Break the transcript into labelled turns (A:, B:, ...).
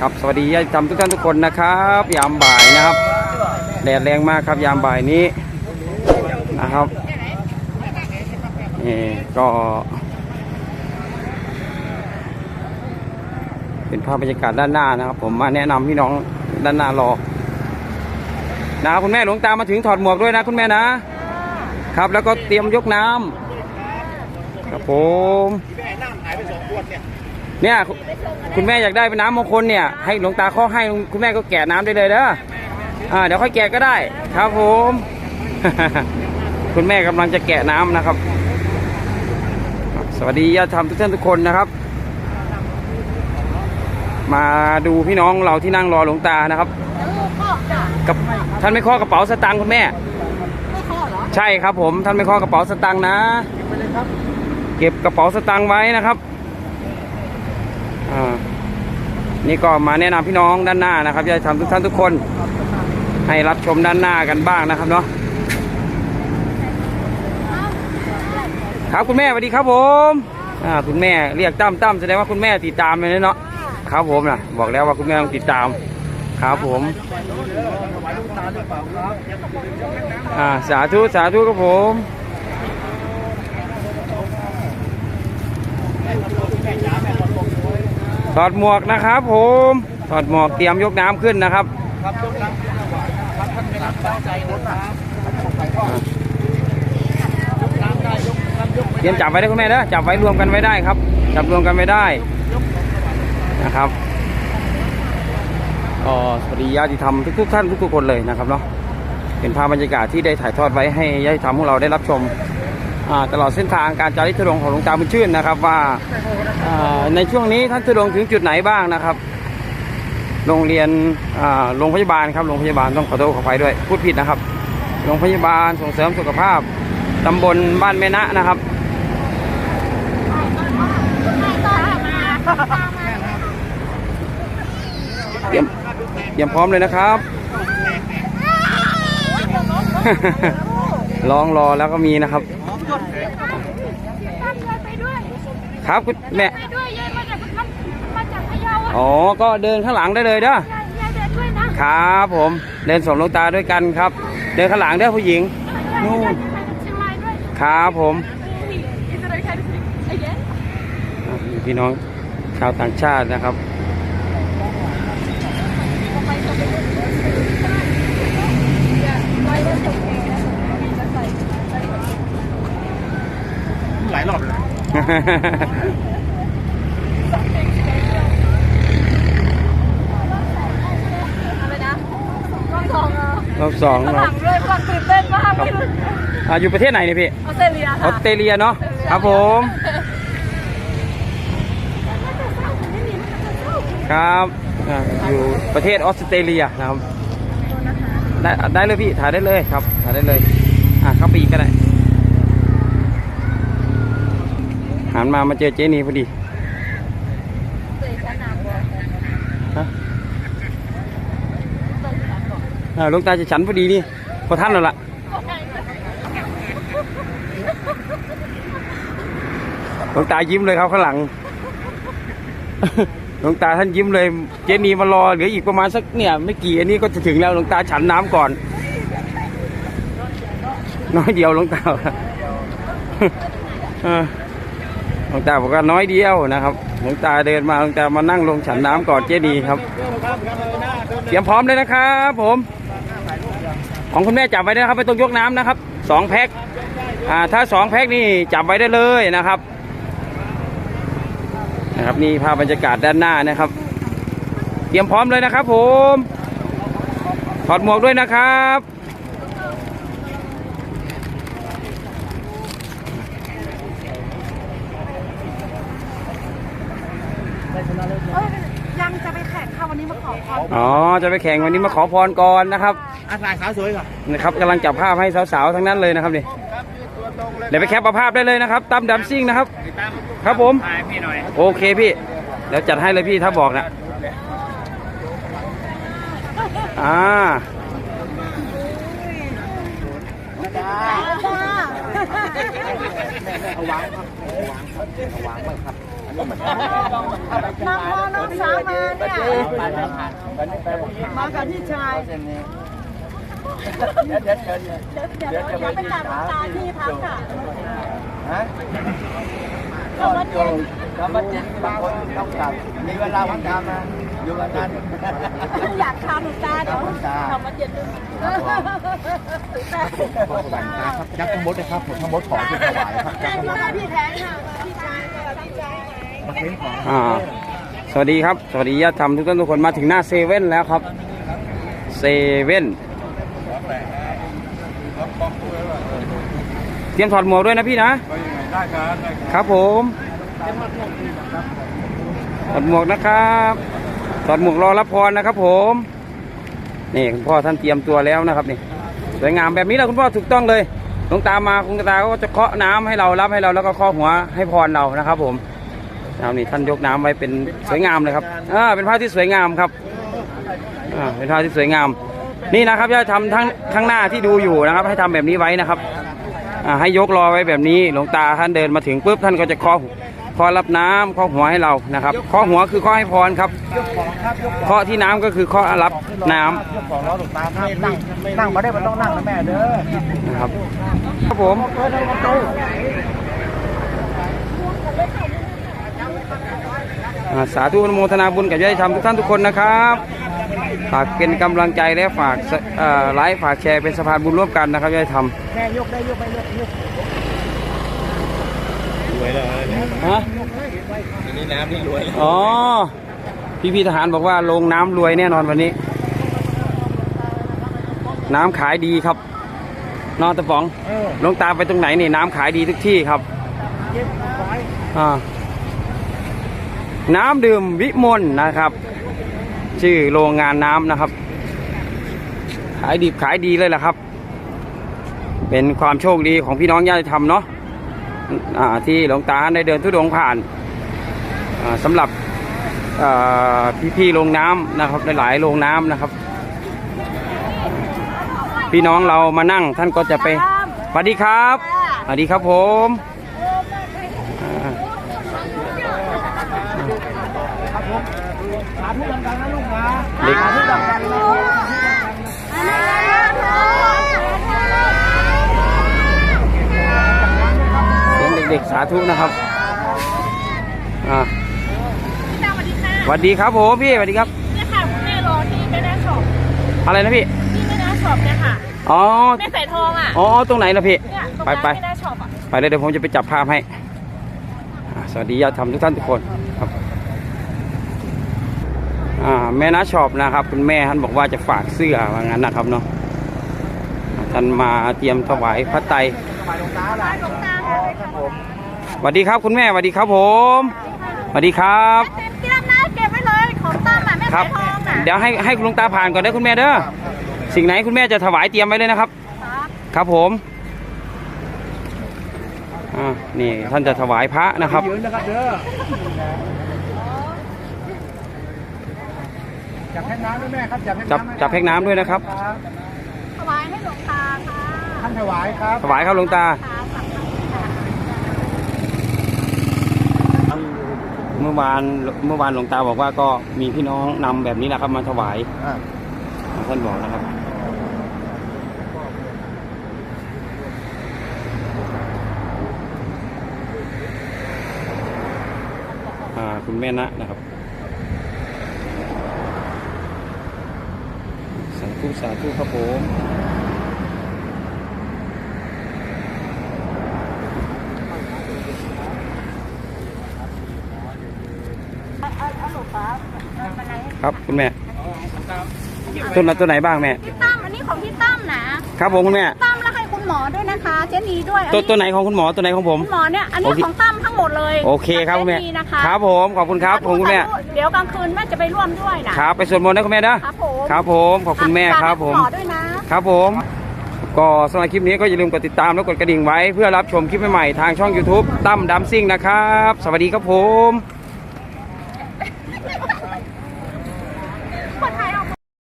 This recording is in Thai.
A: ครับสวัสดีญาติธรรมทุกท่านทุกคนนะครับ ยามบ่ายนะครับแดดแรงมากครับยามบ่ายนี้นะครับนี่ก็ เป็นภาพบรรยากาศด้านหน้านะครับ ผมมาแนะนำพี่น้องด้านหน้ารอนะครับคุณแม่หลวงตามาถึงถอดหมวกด้วยนะคุณแม่นะ ครับแล้วก็เตรียมยกน้ำครับผมเนี่ย คุณคุณแม่อยากได้เป็นน้ำมงคลเนี่ย ให้หลวงตาข้อให้คุณแม่ก็แกะน้ำได้เลยเด้ออ่าเดี๋ยวค่อยแกะก็ได้ ครับผม คุณแม่กำลังจะแกะน้ำนะครับ สวัสดีญาติธรรมทุกท่านทุกคนนะครับ มาดูพี่น้องเราที่นั่งรอหลวงตานะครับกับท่านไม่ข้อกระเป๋าสตางค์คุณแม่ใช่ครับผมท่านไม่ข้อกระเป๋าสตางค์นะ เก็บกระเป๋าสตางค์ไว้นะครับ อ่านี่ก็มาแนะนำพี่น้องด้านหน้านะครับจะทำทุกท่านทุกคน ให้รับชมด้านหน้ากันบ้างนะครับเนาะครับคุณแม่สวัสดีครับผมอ่าคุณแม่เรียกตั้มตั้มแสดงว่าคุณแม่ติดตามเลยเนาะครับผมนะบอกแล้วว่าคุณแม่ต้องติดตาม ครับผมอ่าสาธุสาธุครับผม ถอดหมวกนะครับ ผมถอดหมวกเตรียมยกน้ำขึ้นนะครับเตรียมจับไว้ได้คุณแม่เด้อจับไว้รวมกันไว้ได้ครับ จับรวมกันไว้ได้นะครับก็สวัสดีญาติธรรมทุกๆท่านทุกๆคนเลยนะครับเนาะเป็นภาพบรรยากาศที่ได้ถ่ายทอดไว้ให้ญาติธรรมของเราได้รับชม ตลอดเส้นทางการจาริกทุดงของหลวงตาบุญชื่นนะครับว่าในช่วงนี้ท่านทุดงถึงจุดไหนบ้างนะครับ โรงเรียนโรงพยาบาลครับโรงพยาบาลต้องขอโทษขออภัยด้วยพูดผิดนะครับโรงพยาบาลส่งเสริมสุขภาพตำบลบ้านแม่นะนะครับเตรียมเตรียมพร้อมเลยนะครับลองรอแล้วก็มีนะครับ ครับคุณแม่
B: ไปด้วยยายมาจากมาจากพะเยาอะ
A: อ๋อ ก็เดินข้างหลังได้เลยเด้อยา
B: ยยายเดินด้วยนะครับ
A: ผม เดินสมลงตาด้วยกันครับ เดินข้างหลังเด้อผู้หญิงนู่น
B: ไปเชียงรายด้วย
A: ครับผม
B: อิสราเอลไอ้เย้
A: อะมีพี่น้องชาวต่างชาตินะครับ
C: หลายรอบเลย
B: อะไรนะรอบสองอะ
A: รอบสอง
B: ข้างห
A: เรา
B: ลังด้วยความตื่นเต้นมากไม่รู้
A: อะอยู่ประเทศไหนเนี่ยพี่
B: ออสเตรเลีย
A: อ
B: ค่ะ
A: อสเตรเลียเนาะครับผมครับอะอยู่ประเทศออสเตรเลียนะครับได้ได้เลยพี่ถ่ายได้เลยครับถ่ายได้เลยอะเข้าไปอีกก็ได้ หันมามาเจอเจนีพอดีฮะอ่าลวงตาจะฉันพอดีนี่พอท่านแล้วล่ะหลวงตายิ้มเลยครับข้างหลังหลวงตาท่านยิ้มเลย เจนีมารอเหลืออีกประมาณสักเนี่ย ไม่กี่อันนี้ก็จะถึงแล้วหลวงตาฉันน้ำก่อน น้อยเดียวหลวงตาเออ หลวงตาบอกว่าน้อยเดียวนะครับหลวงตาเดินมาหลวงตามานั่งลงฉันน้ำก่อนเจดีครับเตรียมพร้อมเลยนะครับ ผม ของคุณแม่จับไว้นะครับไม่ต้องยกน้ำนะครับสองแพ็คอ่าถ้าสองแพ็คนี่จับไว้ได้เลยนะครับนะครับนี่ภาพบรรยากาศด้านหน้านะครับ เตรียมพร้อมเลยนะครับ ผมถอดหมวกด้วยนะครับ
B: ยังจะไปแข่งค่ะวันนี้มาขอพร
A: อ๋อ จะไปแข่งวันนี้มาขอพรก่อนนะครับ
C: อาสายขาวสวยก่อน
A: นะครับกำลังจับภาพให้สาวๆทั้งนั้นเลยนะครับนี่เดี๋ยวไปแคปเอาภาพได้เลยนะครับตั้มดัมซิ่งนะครับ ครับผม
C: ถ่ายพี่หน่อย
A: โอเคพี่เดี๋ยวจัดให้เลยพี่ถ้าบอกนะอ่า
C: เอาวางครับเอาวางครับเอาวางไว้ครับอั น้
B: องพ่อน้องสาวมาเนี่ยมากับพี่ชายเดี๋ยวเดี๋ยวเดี๋ยวเดี๋ยวไปจับตาที่พักค่ะ
D: ฮะ
B: ก็วัดเย็น
D: ก็มาเจ็ดบางคนต้องกลับมีเวลาพักกามาอยู่กันนั้น
B: อยากทำตาเดี๋ยวทำวัดเย็นด้วย
C: ยักษ์ทั้งมดนะครับผมทั้งมดของที่ถวายครับ
B: แจ้งมาพี่แทนค่ะพี่ชายพี่ชาย
C: มาเค้น อง
A: อ่าสวัสดีครับ สวัสดีญาติธรรมทุกท่านทุกคนมาถึงหน้าเซเว่นแล้วครับเซเว่นเตรียมถอดหมวกด้วยนะพี่นะ
C: ได้ครับ
A: ครับผมถอดหมวกนะครับถอดหมวกรอรับพรนะครับผมนี่คุณพ่อท่านเตรียมตัวแล้วนะครับนี่สวยงามแบบนี้แหละคุณพ่อถูกต้องเลยหลวงตามาคุณตาก็จะเคาะน้ำให้เรารับให้เราแล้วก็เคาะหัวให้พรเรานะครับผม เอานี่ท่านยกน้ำไว้เป็นสวยงามเลยครับอ่าเป็นภาพที่สวยงามครับอ่าเป็นภาพที่สวยงาม นี่นะครับจะทำทั้งข้างหน้าที่ดูอยู่นะครับ ให้ทำแบบนี้ไว้นะครับอ่าให้ยกรอไว้แบบนี้หลวงตาท่านเดินมาถึงปุ๊บท่านก็จะเคาะเคาะรับน้ำเคาะหัวให้เรานะครับเคาะหัวคือเคาะให้พรครับ
C: ยกของครับยกของ
A: เคาะที่น้ำก็คือเคาะรับน้ำ
C: ยกของล้อหลวงตาครับนั่งนั่งมาได้มันต้องนั่งนะแม่เด้อ
A: นะครับครับผมอ่า สาธุอนุโมทนาบุญกับญาติธรรมทุกท่านทุกคนนะครับฝากเป็นกำลังใจและฝากเอ่อไลฟ์ฝากแชร์เป็นสะพานบุญร่วมกันนะครับญาติธรรม
C: แม่ยกได้ยกไปยกยกรวยแล้ว
A: ฮะ
C: นี่น้ำนี่รวย
A: อ๋อพี่พี่ทหารบอกว่าลงน้ำรวยแน่นอนวันนี้ น้ำขายดีครับนอนตะป๋อง
C: เออ
A: หลวงตาไปตรงไหนนี่น้ำขายดีทุกที่ครับ
C: เก็บไว้
A: อ่า น้ำดื่มวิมลนะครับ ชื่อโรงงานน้ำนะครับ ขายดิบขายดีเลยแหละครับ เป็นความโชคดีของพี่น้องญาติธรรมเนาะอ่าที่หลวงตาได้เดินทุดงค์ผ่านอ่าสำหรับพี่าพี่ๆโรงน้ำนะครับหลายๆโรงน้ำนะครับ พี่น้องเรามานั่งท่านก็จะไปสวัสดีครับสวัสดีครับผมอ่า
C: สา ธุดังๆนะลูกนะ
A: เด็ก
C: สาธุดังๆนะ
A: เสียงเด็กๆสาธุนะครับอ่า
B: พี่ตาสวัสดีค่ะ
A: สวัสดีครับผมพี่สวัสดีครับ
B: เนี่ยค่ะคุณแม่รอที่แม่น้าช็อป
A: อะไรนะพี่
B: ที่แม่น้าช็อปเนี่ยค่ะ
A: อ๋อ
B: แม่สายทองอะ
A: อ๋อตรงไหนล่ะพี่
B: เนี่ยตรง
A: ไป
B: นั้น
A: ไป
B: แม่น้าช็อปอะ
A: ไปเลยเดี๋ยวผมจะไปจับภาพให้อ่าสวัสดีญาติธรรมทุกท่านทุกคนครับอ่า แม่น้าชอบนะครับ คุณแม่ท่านบอกว่าจะฝากเสื้อว่างั้นนะครับเนาะอ่าท่านมาเตรียมถวายพระไตร
C: สบายหลวงตาล่ะครับผม
A: สวัสดีครับคุณแม่สวัสดีครับผมสวัสดีครับ
B: พี่ลำน้าเก็บไว้เลยของตั้มอะแม่
A: ครั
B: สายทองอะ
A: เดี๋ยวให้ให้คุณลุงตาผ่านก่อนนะคุณแม่เด้อสิ่งไหนคุณแม่จะถวายเตรียมไว้เลยนะครับ ครับผมอ่านี่ท่านจะถวายพระนะครับ
C: ยืนนะครับเด้อ จับแพ็กน้ำด้วยแม่ครับจับแพ็ก
A: จับ
C: น้ำ
A: จับแพ็กน้ำด้วยนะครับ
B: ถวายให้หลวงตาค่ะ
C: ท่านถวายครับ
A: ถวายครับหลวงตาเมื่อวานเมื่อวานหลวงตาบอกว่าก็มีพี่น้องนำแบบนี้นะครับ มาถวาย
C: อ่า
A: ท่านบอกนะครับ อ่าคุณแม่นะนะครับ สา ธุสาธุครับผมครับคุณแม่ต้นละตัวไหนบ้างแม่
B: พี่ตั้มอันนี้ของพี่ตั้มนะครับ
A: ผมคุณแม่
B: ตั้มแล้วให้คุณหมอด้วยนะคะ เจนีด้วยอัน
A: ตัว
B: นี้
A: ตัวไหนของคุณหมอตัวไหนของผม
B: คุณหมอเนี่ยอันนี้
A: โอเค
B: ของตั้มทั้งหมดเลย
A: โอเคครับคุณแม่
B: เจนีนะคะ
A: ครับผมขอบคุณครับผมคุณแม่
B: เดี๋ยวกลางคืนแม่จะไปร่วมด้วยนะ ครับ
A: ไปสวดมนต์นะคุณแม่นะครับ
B: ผม
A: ครับผมขอบคุณแม่ครับผม
B: ฝากให้ณหมอด้วยนะ
A: ครับผม ก็สำหรับคลิปนี้ก็อย่าลืมกดติดตามและกดกระดิ่งไว้ เพื่อรับชมคลิปใหม่ๆทางช่อง YouTube ตั้มดัมซิ่งนะครับ สวัสดีครับผม